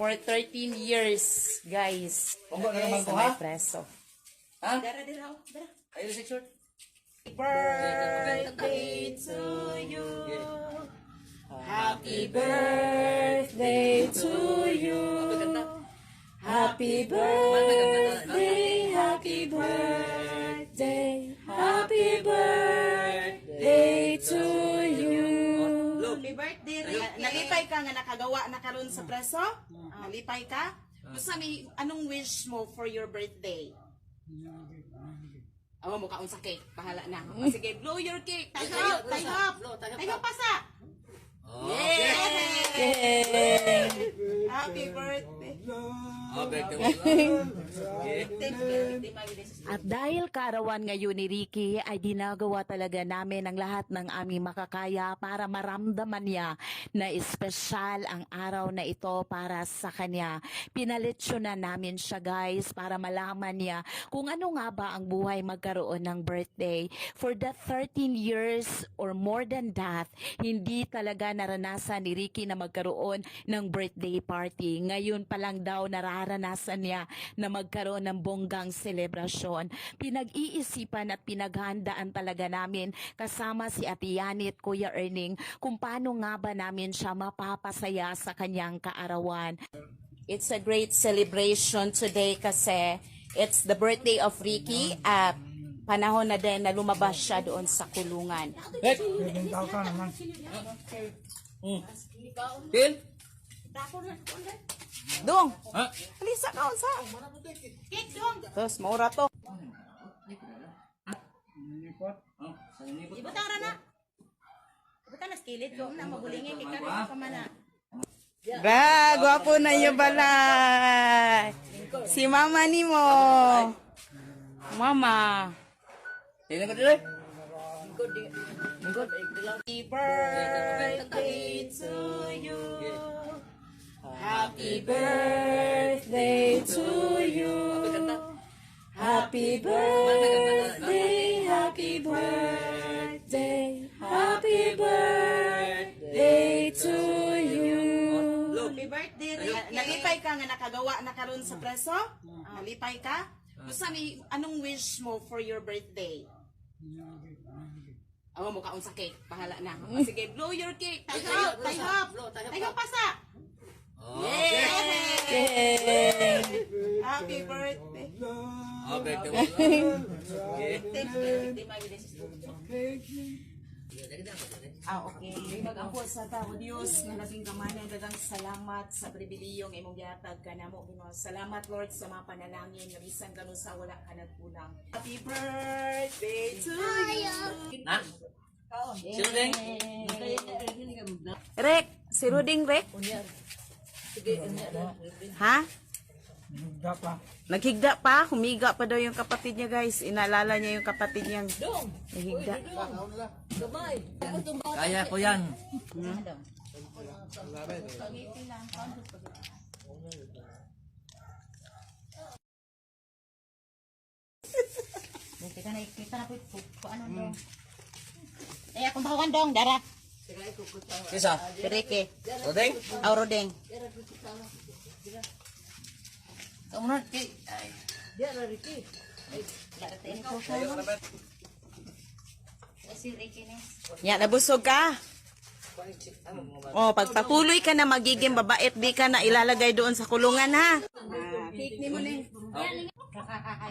For 13 years, guys. Punggo na naman ko, ha? preso. Ha? Dara, dara, oh, dara. Ayun, six short. Birthday to you. Happy birthday to you. Happy birthday, happy birthday, happy birthday Happy birthday, Rick. Nalipay ka nga nakagawa na karon sa preso? Nalipay ka? Gusto mi, anong wish mo for your birthday? Awa mo kaon sa cake. Bahala na. O, sige, blow your cake. Tie up, tie up. Tie up pa sa. Yay! Happy birthday. At dahil kaarawan ngayon ni Ricky ay ginagawa talaga namin ang lahat ng aming makakaya para maramdaman niya na espesyal ang araw na ito para sa kanya. Pinalitsyonan namin siya guys para malaman niya kung ano nga ba ang buhay magkaroon ng birthday. For the 13 years or more than that, hindi talaga naranasan ni Ricky na magkaroon ng birthday party. Ngayon pa lang daw nararanasan niya na magkaroon ng bonggang selebrasyon. Pinag-iisipan at pinaghandaan talaga namin kasama si Ate Yanit, Kuya Erning, kung paano nga ba namin siya mapapasaya sa kanyang kaarawan. It's a great celebration today kasi it's the birthday of Ricky at panahon na din na lumabas siya doon sa kulungan. Rick! Hmm. Phil? Dong, Ha? alisa ka unsa? Cake dong. Tapos, maura to. Oh, sa inipot. Ibutang ra na. Ibutang na skillet ko na magulingin kay karon pa man na. Ba, gwapo na yung balay. Si mama ni mo. Mama. Tingnan ko dito. Happy birthday to you. Happy birthday to you. Happy birthday, happy birthday, happy birthday to you. Happy birthday. Nalipay ka nga nakagawa na karon sa preso? Nalipay ka? Gusto mi, anong wish mo for your birthday? Awa mo kaon sa cake. Bahala na. O, sige, blow your cake. Tie up, tie up. Tie up pa Yay! Yay! Happy birthday. Oh, Vides? Ah, okay. Mag-ampo sa tao, Diyos, na naging kamanan, dagang salamat sa pribiliyong imong gihatag ka Ginoo. Salamat, Lord, sa mga panalangin, nga bisan ganun sa wala ka nagkulang. Happy birthday to you! Ha? Sino ding? Rek, si Ruding Rek? Ha? Naghigda pa, humiga pa daw yung kapatid niya guys. Inaalala niya yung kapatid niyang naghigda. Kaya ko yan. Kita na, kita na po, ano dong. Eh, akong bahawan dong, dara. Kisa? Direke. Rodeng? Auro deng. Kamu na, ki. Ay. Ya, nabusog ka. Oh, pagpatuloy ka na magiging babait, di ka na ilalagay doon sa kulungan ha. Cake ni mo ning.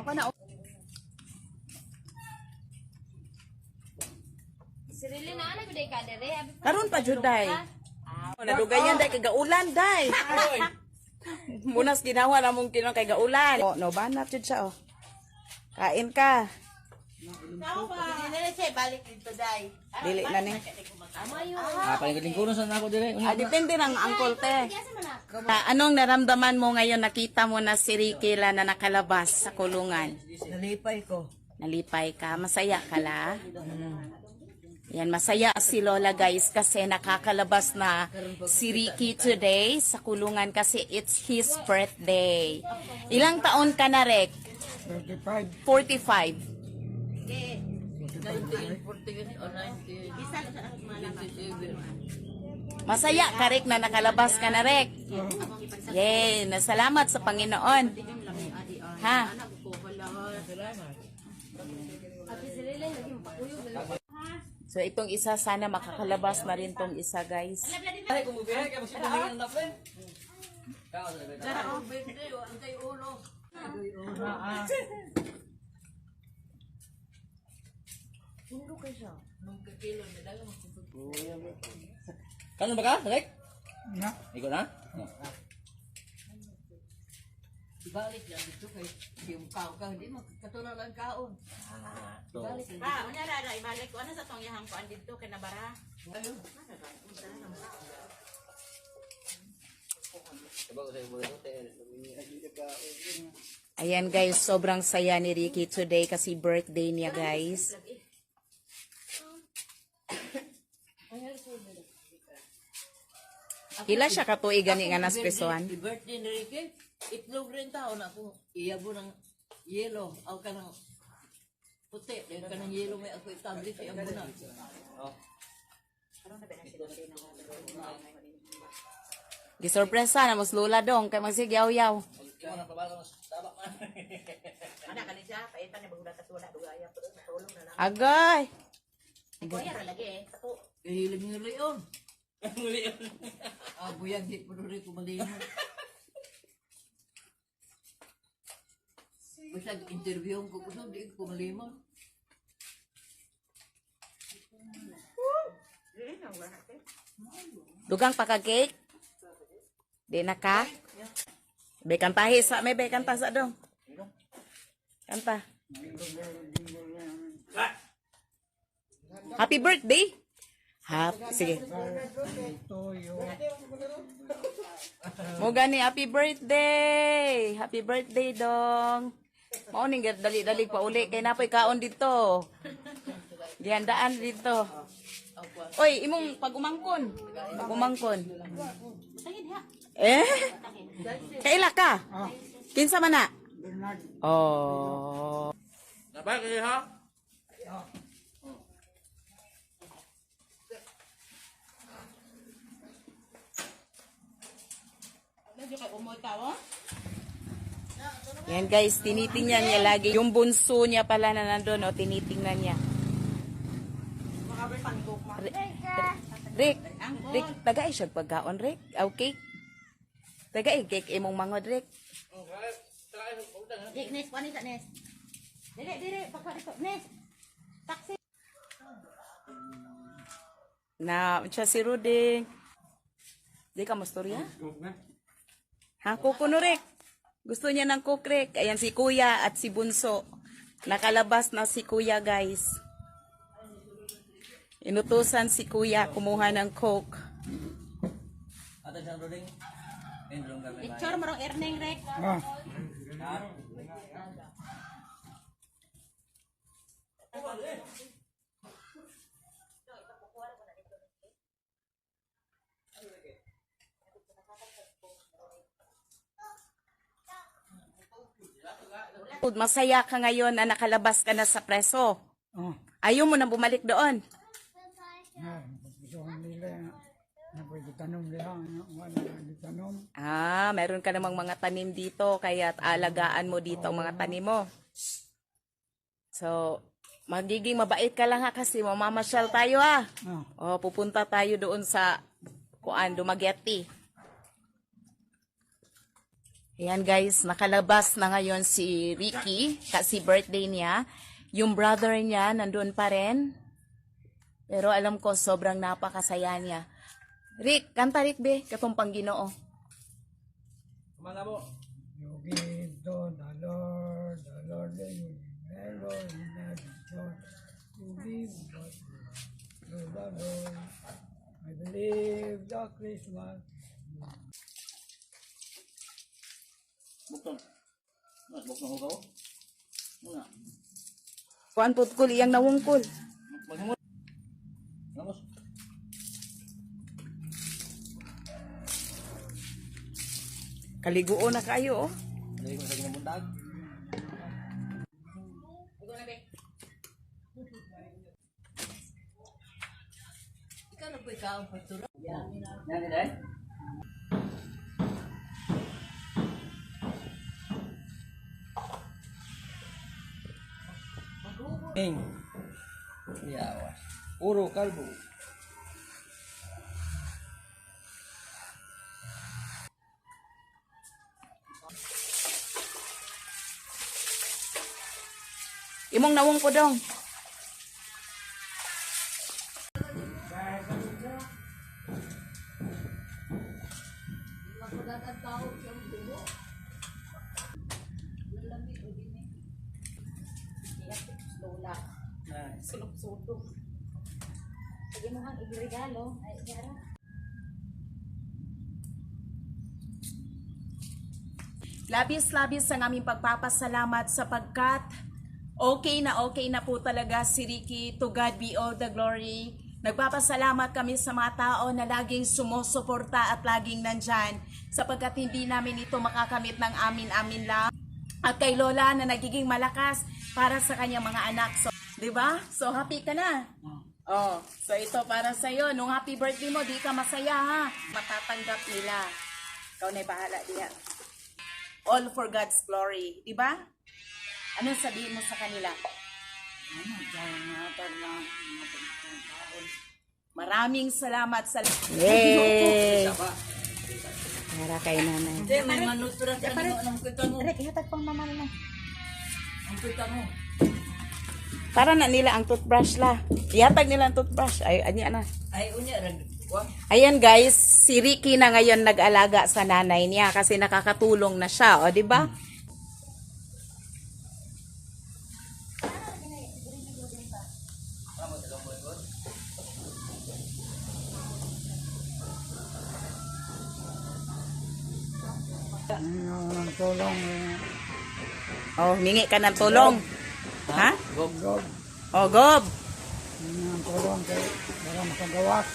Ako na. Sirili na ano biday ka dere Karon pa juday. Oh, nadugayan day kay gaulan day. Munas ginawa na mong kinang kay gaulan. Oh, no banat jud siya oh. Kain ka. Tao ba? Hindi siya balik dito dai. Dili na ni. Ah, paling kuno sa ako dire. Ah, depende ng angkol te. Ah, anong naramdaman mo ngayon nakita mo na si Ricky la na nakalabas sa kulungan? Nalipay ko. Nalipay ka, masaya ka la? Yan, masaya si Lola guys kasi nakakalabas na si Ricky today sa kulungan kasi it's his birthday. Ilang taon ka na, Rek? 35. 45. Masaya ka, Rick, na nakalabas ka na, Rick. Yay, nasalamat sa Panginoon. Ha? So itong isa sana makakalabas na rin tong isa guys. Ay, kung mabihay ka, magsimulingan na friend. Kao sa labay. Kano ba ka, Rek? Na. Ikaw na? Balik lang dito kay yung kao ka, hindi mo katulad lang kaon. So, Ah, unya ra ra ibalik ko ano sa tong yahang kuan dito kay nabara. Ayan guys, sobrang saya ni Ricky today kasi birthday niya guys. Hila siya katuig gani nga naspesohan. birthday ni Ricky, itlog rin tao na ako. Iyabo ng yellow, aw ka ng puti, dahil ka ng yellow may ako establish, iyabo na. Gisorpresa na mas lula dong kay magsigyaw-yaw. ikaw na pabalo mas tabak man. Ana kani siya paitan ni baguda tas wala dugaya pero tulong na lang. Agay! Kuya ra lagi eh. Tato. Kahilig ni Leon. Muli yun. Ah, buyag di po rin kumalino. Basta interview ko ko di ko kumalimo. Dugang pa ka cake? Di na ka? Be kantahi sa may be kanta sa dong. Kanta. Happy birthday. Happy, sige. Mo gani happy birthday. Happy birthday dong. Mao ning dali-dali pa uli kay napoy kaon dito. Gihandaan dito. Oy, imong pag-umangkon. Pag-umangkon. Eh? Kaila ka? Kinsa man na? Oh. Nabay kayo ha? Yan guys, tinitingnan niya lagi. Yung bunso niya pala na nandun, oh, tinitingnan niya. Rick, Rick, Rick, tagay siya pagkaon, Rick. Okay. Tagay, cake imong mangod, Rick. Dik nes sa nes. Dire dire pagka dito nes. Taxi. Na, siya si Rudy. Di ka mastorya? Ha, kukuno, Rick. Gusto niya ng Rick. Ayan si Kuya at si Bunso. Nakalabas na si Kuya, guys. Inutusan si Kuya kumuha ng coke. Ato siyang kami. Picture mo rong earning rek. Masaya ka ngayon na nakalabas ka na sa preso. Oh. Ayaw mo na bumalik doon. Ah, gusto ko nila wala tanom. Ah, meron ka namang mga tanim dito, kaya alagaan mo dito ang mga tanim mo. So, magiging mabait ka lang ha kasi mamamasyal tayo ha. Ah, O, pupunta tayo doon sa kuan, Dumaguete. Ayan guys, nakalabas na ngayon si Ricky kasi birthday niya. Yung brother niya nandun pa rin. Pero alam ko sobrang napakasaya niya. Rick, kanta Rick be, katong pangginoo. Kumanga mo. you give to the Lord, the Lord the Lord is the Lord. You give to the Lord. I believe the Christmas. Bukton. Mas bukton ko ko. Muna. Kuan pud kul iyang nawungkol. Maghimot. Vamos. Kaliguo na kayo oh. Dali ko sa ginabuntag. Ikaw na po ikaw Yan, yan. Ing. Yawa. Puro kalbo. Imong nawong ko dong. Sulok-sulok. Sige mo kang igregalo. Ay, gara. Labis-labis ang aming pagpapasalamat sapagkat okay na okay na po talaga si Ricky. To God be all the glory. Nagpapasalamat kami sa mga tao na laging sumusuporta at laging nandyan sapagkat hindi namin ito makakamit ng amin-amin lang. At kay Lola na nagiging malakas para sa kanyang mga anak. So, 'di ba? So happy ka na. Oh, so ito para sa iyo. Nung happy birthday mo, di ka masaya ha. Matatanggap nila. Ikaw na bahala diya all for God's glory. Di ba? Anong sabihin mo sa kanila? Maraming salamat sa... Yay! Para kay nanay. Hindi, may manutura ka mo. Anong kita mo? Rek, ihatag pang mama na. Ang kita mo. Para na nila ang toothbrush la. Ihatag nila ang toothbrush. Ay, anya na. Ay, unya. Ayan guys, si Ricky na ngayon nag-alaga sa nanay niya kasi nakakatulong na siya, o di ba? Ang tulong. Oh, mingi ka ng tulong. Ha? Gob. Gob. Oh, Gob. Ano ang tulong kay para makagawas.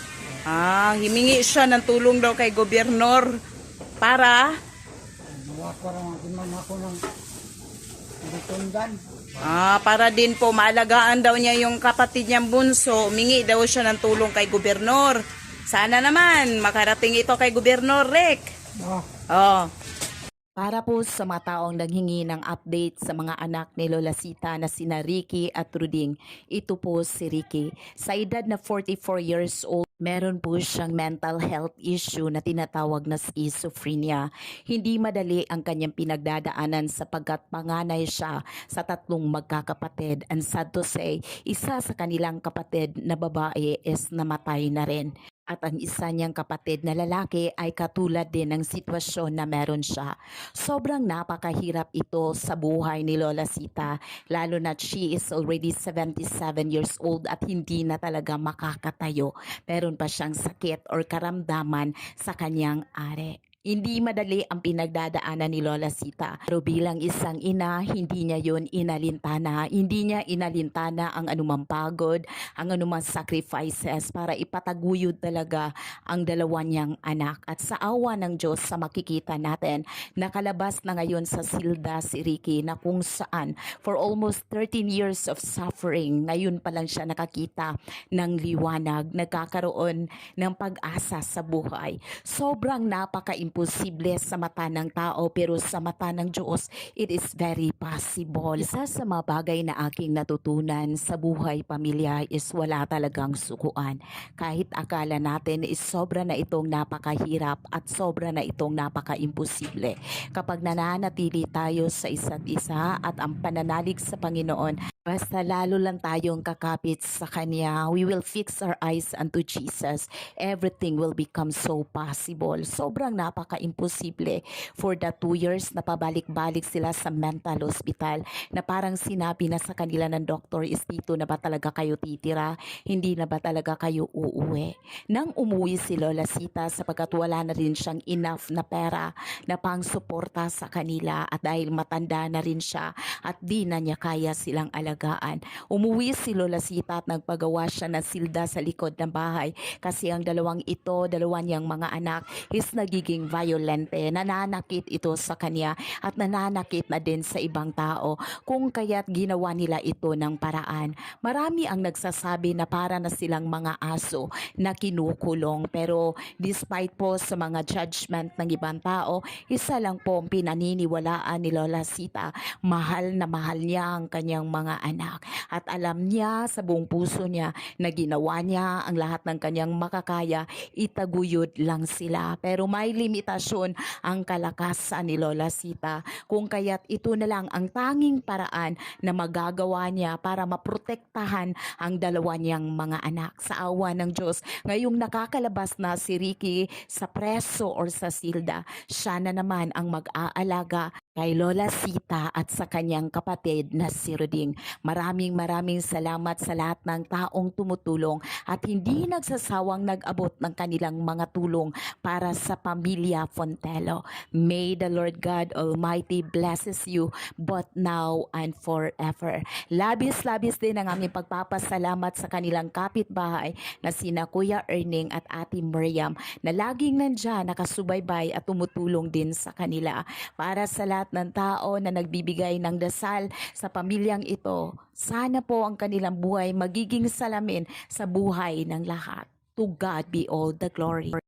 Ah, himingi siya ng tulong daw kay gobernador para rin ang timan ako ng ditundan. ah, para din po maalagaan daw niya yung kapatid niyang bunso. Mingi daw siya ng tulong kay gobernador. Sana naman makarating ito kay gobernador Rick. Ah, Oh. Para po sa mga taong nanghingi ng update sa mga anak ni Lola Sita na sina Ricky at Ruding, ito po si Ricky. Sa edad na 44 years old, meron po siyang mental health issue na tinatawag na schizophrenia. Hindi madali ang kanyang pinagdadaanan sapagkat panganay siya sa tatlong magkakapatid. And sad to say, isa sa kanilang kapatid na babae is namatay na rin. At ang isa niyang kapatid na lalaki ay katulad din ng sitwasyon na meron siya. Sobrang napakahirap ito sa buhay ni Lola Sita, lalo na she is already 77 years old at hindi na talaga makakatayo. Meron pa siyang sakit or karamdaman sa kanyang are. Hindi madali ang pinagdadaanan ni Lola Sita. Pero bilang isang ina, hindi niya yon inalintana. Hindi niya inalintana ang anumang pagod, ang anumang sacrifices para ipataguyod talaga ang dalawa niyang anak. At sa awa ng Diyos sa makikita natin, nakalabas na ngayon sa silda si Ricky na kung saan for almost 13 years of suffering, ngayon pa lang siya nakakita ng liwanag, nagkakaroon ng pag-asa sa buhay. Sobrang napaka-imposible sa mata ng tao pero sa mata ng Diyos, it is very possible. Isa sa mga bagay na aking natutunan sa buhay pamilya is wala talagang sukuan. Kahit akala natin is sobra na itong napakahirap at sobra na itong napaka-imposible. Kapag nananatili tayo sa isa't isa at ang pananalig sa Panginoon Basta lalo lang tayong kakapit sa Kanya, we will fix our eyes unto Jesus. Everything will become so possible. Sobrang napaka-imposible for the two years na pabalik-balik sila sa mental hospital na parang sinabi na sa kanila ng doktor is dito na ba talaga kayo titira? Hindi na ba talaga kayo uuwi? Nang umuwi si Lola Sita sapagkat wala na rin siyang enough na pera na pang suporta sa kanila at dahil matanda na rin siya at di na niya kaya silang alagaan alagaan. Umuwi si Lola Sita at nagpagawa siya ng silda sa likod ng bahay kasi ang dalawang ito, dalawa niyang mga anak is nagiging violente. Nananakit ito sa kanya at nananakit na din sa ibang tao kung kaya't ginawa nila ito ng paraan. Marami ang nagsasabi na para na silang mga aso na kinukulong pero despite po sa mga judgment ng ibang tao, isa lang po ang pinaniniwalaan ni Lola Sita. Mahal na mahal niya ang kanyang mga anak at alam niya sa buong puso niya na ginawa niya ang lahat ng kanyang makakaya, itaguyod lang sila. Pero may limitasyon ang kalakasan ni Lola Sita kung kaya't ito na lang ang tanging paraan na magagawa niya para maprotektahan ang dalawa niyang mga anak. Sa awa ng Diyos, ngayong nakakalabas na si Ricky sa preso or sa silda, siya na naman ang mag-aalaga kay Lola Sita at sa kanyang kapatid na si Ruding. Maraming maraming salamat sa lahat ng taong tumutulong at hindi nagsasawang nag-abot ng kanilang mga tulong para sa pamilya Fontelo. May the Lord God Almighty blesses you both now and forever. Labis-labis din ang aming pagpapasalamat sa kanilang kapitbahay na sina Kuya Erning at Ate Miriam na laging nandyan nakasubaybay at tumutulong din sa kanila para sa lahat ng tao na nagbibigay ng dasal sa pamilyang Sana po ang kanilang buhay magiging salamin sa buhay ng lahat. To God be all the glory.